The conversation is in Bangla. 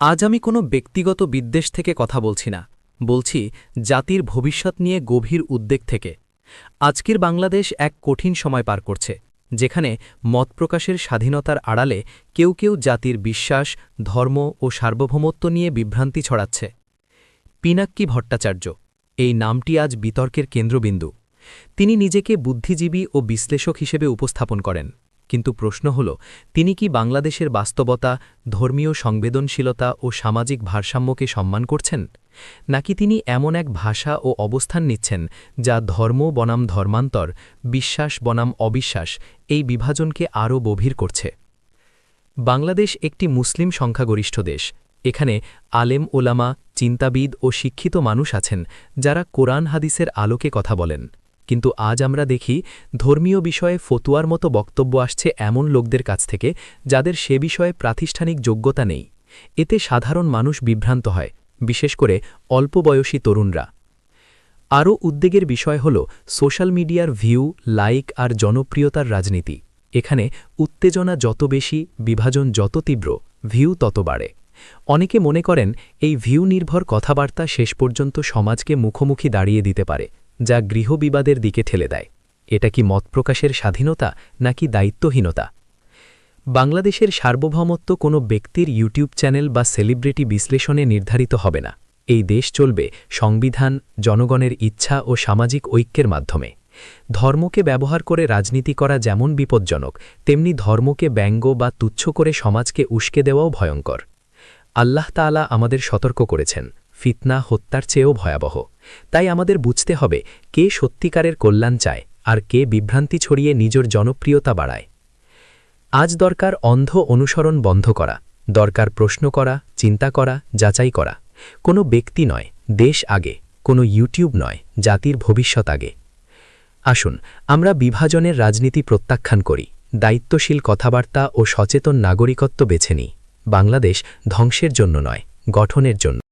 আজ আমি কোনো ব্যক্তিগত বিদ্বেষ থেকে কথা বলছি না। বলছি, জাতির ভবিষ্যৎ নিয়ে গভীর উদ্বেগ থেকে। আজকের বাংলাদেশ এক কঠিন সময় পার করছে, যেখানে মত প্রকাশের স্বাধীনতার আড়ালে কেউ কেউ জাতির বিশ্বাস, ধর্ম ও সার্বভৌমত্ব নিয়ে বিভ্রান্তি ছড়াচ্ছে। পিনাক্কি ভট্টাচার্য, এই নামটি আজ বিতর্কের কেন্দ্রবিন্দু। তিনি নিজেকে বুদ্ধিজীবী ও বিশ্লেষক হিসেবে উপস্থাপন করেন। কিন্তু প্রশ্ন হল, তিনি কি বাংলাদেশের বাস্তবতা, ধর্মীয় সংবেদনশীলতা ও সামাজিক ভারসাম্যকে সম্মান করছেন? নাকি তিনি এমন এক ভাষা ও অবস্থান নিচ্ছেন যা ধর্ম বনাম ধর্মান্তর, বিশ্বাস বনাম অবিশ্বাস এই বিভাজনকে আরও গভীর করছে? বাংলাদেশ একটি মুসলিম সংখ্যাগরিষ্ঠ দেশ। এখানে আলেম ওলামা, চিন্তাবিদ ও শিক্ষিত মানুষ আছেন যারা কোরআন হাদিসের আলোকে কথা বলেন। কিন্তু আজ আমরা দেখি ধর্মীয় বিষয়ে ফতুয়ার মতো বক্তব্য আসছে এমন লোকদের কাছ থেকে যাদের সে বিষয়ে প্রাতিষ্ঠানিক যোগ্যতা নেই। এতে সাধারণ মানুষ বিভ্রান্ত হয়, বিশেষ করে অল্প বয়সী তরুণরা। আরও উদ্বেগের বিষয় হল সোশ্যাল মিডিয়ার ভিউ, লাইক আর জনপ্রিয়তার রাজনীতি। এখানে উত্তেজনা যত বেশি, বিভাজন যত তীব্র, ভিউ তত বাড়ে। অনেকে মনে করেন এই ভিউ নির্ভর কথাবার্তা শেষ পর্যন্ত সমাজকে মুখোমুখি দাঁড়িয়ে দিতে পারে। যা গৃহবিবাদের দিকে ঠেলে দেয়। এটা কি মত প্রকাশের স্বাধীনতা নাকি দায়িত্বহীনতা? বাংলাদেশের সার্বভৌমত্ব কোনো ব্যক্তির ইউটিউব চ্যানেল বা সেলিব্রিটি বিশ্লেষণে নির্ধারিত হবে না। এই দেশ চলবে সংবিধান, জনগণের ইচ্ছা ও সামাজিক ঐক্যের মাধ্যমে। ধর্মকে ব্যবহার করে রাজনীতি করা যেমন বিপজ্জনক, তেমনি ধর্মকে ব্যঙ্গ বা তুচ্ছ করে সমাজকে উস্কে দেওয়াও ভয়ঙ্কর। আল্লাহ তাআলা আমাদের সতর্ক করেছেন। ফিতনা হত্যার চেয়েও ভয়াবহ। তাই আমাদের বুঝতে হবে কে সত্যিকারের কল্যাণ চায় আর কে বিভ্রান্তি ছড়িয়ে নিজের জনপ্রিয়তা বাড়ায়। আজ দরকার অন্ধ অনুসরণ বন্ধ করা, দরকার প্রশ্ন করা, চিন্তা করা, যাচাই করা। কোনো ব্যক্তি নয়, দেশ আগে, কোনো ইউটিউব নয়, জাতির ভবিষ্যৎ আগে। আসুন, আমরা বিভাজনের রাজনীতি প্রত্যাখ্যান করি, দায়িত্বশীল কথাবার্তা ও সচেতন নাগরিকত্ব বেছে নিই। বাংলাদেশ ধ্বংসের জন্য নয়, গঠনের জন্য।